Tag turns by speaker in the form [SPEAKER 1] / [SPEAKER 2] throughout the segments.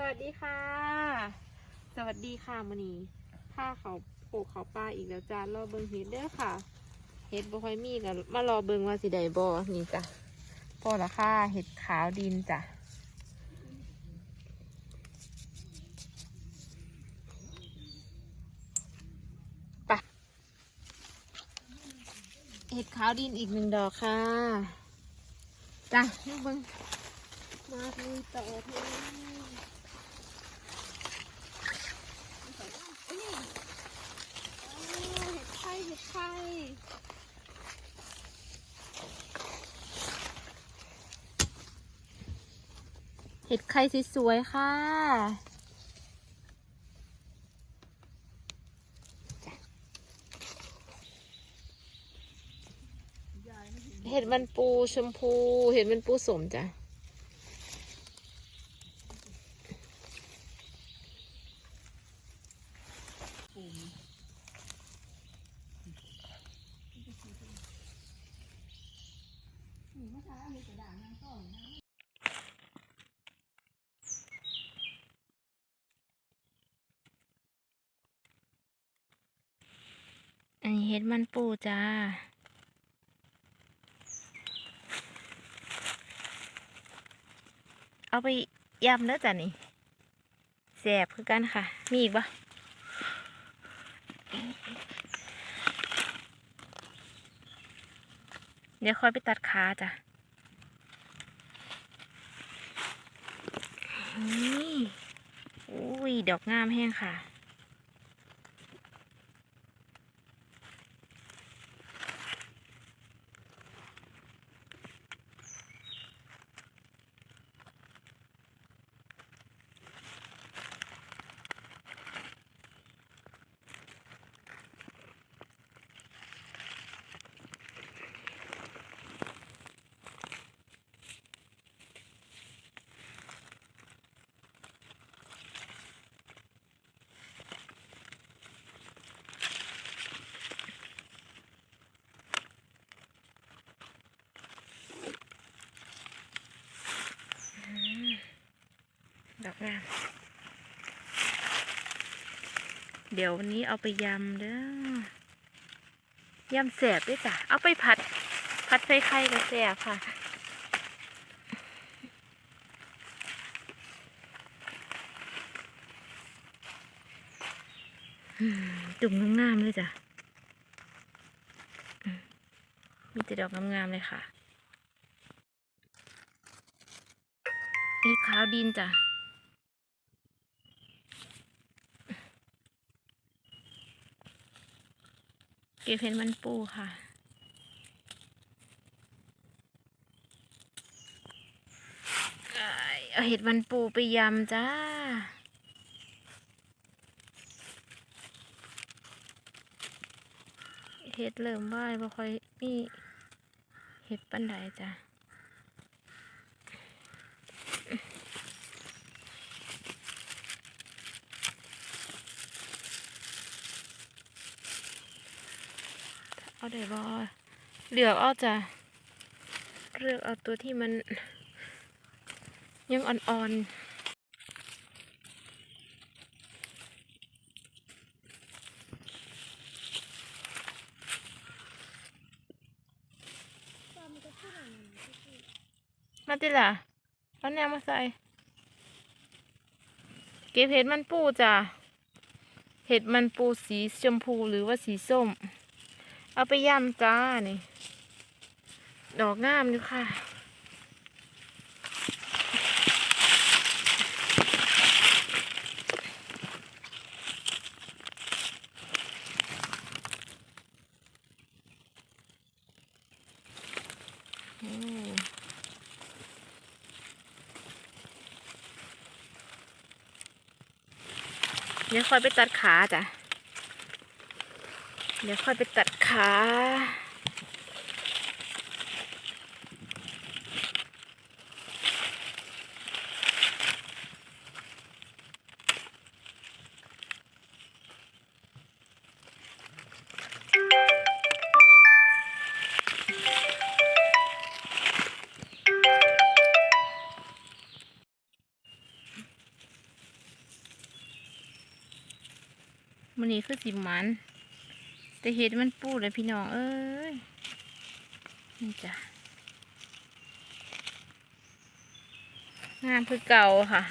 [SPEAKER 1] สวัสดีค่ะ สวัสดีค่ะมอนีถ้าเขาโผล่เขาปลาอีกแล้วจ้ารอเบิงเฮ็ดเด้อค่ะ เฮ็ดบ่ค่อยมีกันมารอเบิงว่าสิได้บ่นี่จ้ะพอละค่ะเห็ดขาวดินจ้ะไปเห็ดขาวดินอีกหนึ่งดอกค่ะ จ้ะเบิงมาลุยต่อเถอะเห็ดไข่เห็ดไข่ เห็ดไข่สวยๆค่ะจ้ะเห็ดมันปูชมพู เห็ดมันปูสมจ้ะ อันนี้เห็ดมันปูจ้า เอาไปยำเด้อจ้ะนี่แสบคือกันค่ะ มีอีกปะเดี๋ยวค่อยไปตัดขาจ้ะนี่อุ้ย ดอกงามแห้งค่ะ เดี๋ยววันนี้เอาไปยำเด้อยำแสบด้วยจ้ะ เอาไปผัด ผัดใส่ไข่กับแสบค่ะ จุ่มงามๆเลยจ้ะมมีแต่ดอกงามๆเลยค่ะ นี่ขาวดินจ้ะ ก็บเห็ดมันปูค่ะ เอาเห็ดมันปูไปยำจ้า เห็ดเริ่มว่ายบ่ค่อยมีเห็ดปันไดจ้า ได้บ่เลือกเอาจ้ะเลือกเอาตัวที่มันยังอ่อนๆมาติล่ะเอาแนวมาใส่ เก็บเห็ดมันปูจ้ะ เห็ดมันปูสีชมพูหรือว่าสีส้ม เอาไปย่ำจ้านี่ ดอกงามอยู่ค่ะอืมเดี๋ยวค่อยไปตัดขาจ้ะ เดี๋ยวค่อยไปตัดขา มันนี่คือสิมัน แต่เห็ดมันปูเลยพี่น้อง เอ้ย นี่จ้ะงามคือเก่าค่ะ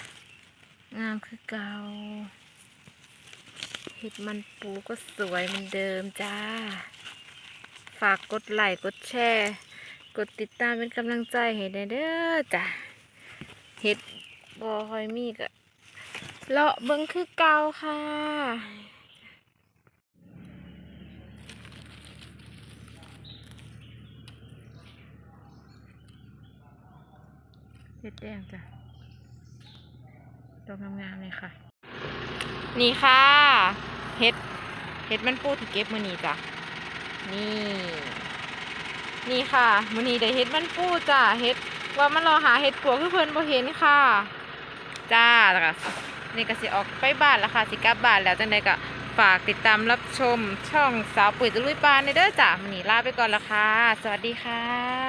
[SPEAKER 1] งามคือเก่า เห็ดมันปูก็สวยเหมือนเดิมจ้า ฝากกดไลค์กดแชร์ กดติดตามเป็นกำลังใจให้ได้เด้อจ้ะ เห็ดบอคอยมีกะเลาะเบิ้งคือเก่าค่ะ เห็ดแดงจ้ะดอกงามๆเลยค่ะ นี่ค่ะเห็ดเห็ดมันปูที่เก็บมือนี้จ้ะนี่ นี่ค่ะมือนี้ได้เห็ดมันปูจ้ะเห็ดว่ามันรอหาเห็ดปัวคือเพิ่นบ่เห็นค่ะ จ้าแล้วก็นี่ก็สิออกไปบ้านแล้วค่ะสิกลับบ้านแล้วจังใดก็ฝากติดตามรับชมช่องสาวปุ๋ยตะลุยปานในเด้อจ้ะมือนี้ลาไปก่อนและค่ะ สวัสดีค่ะ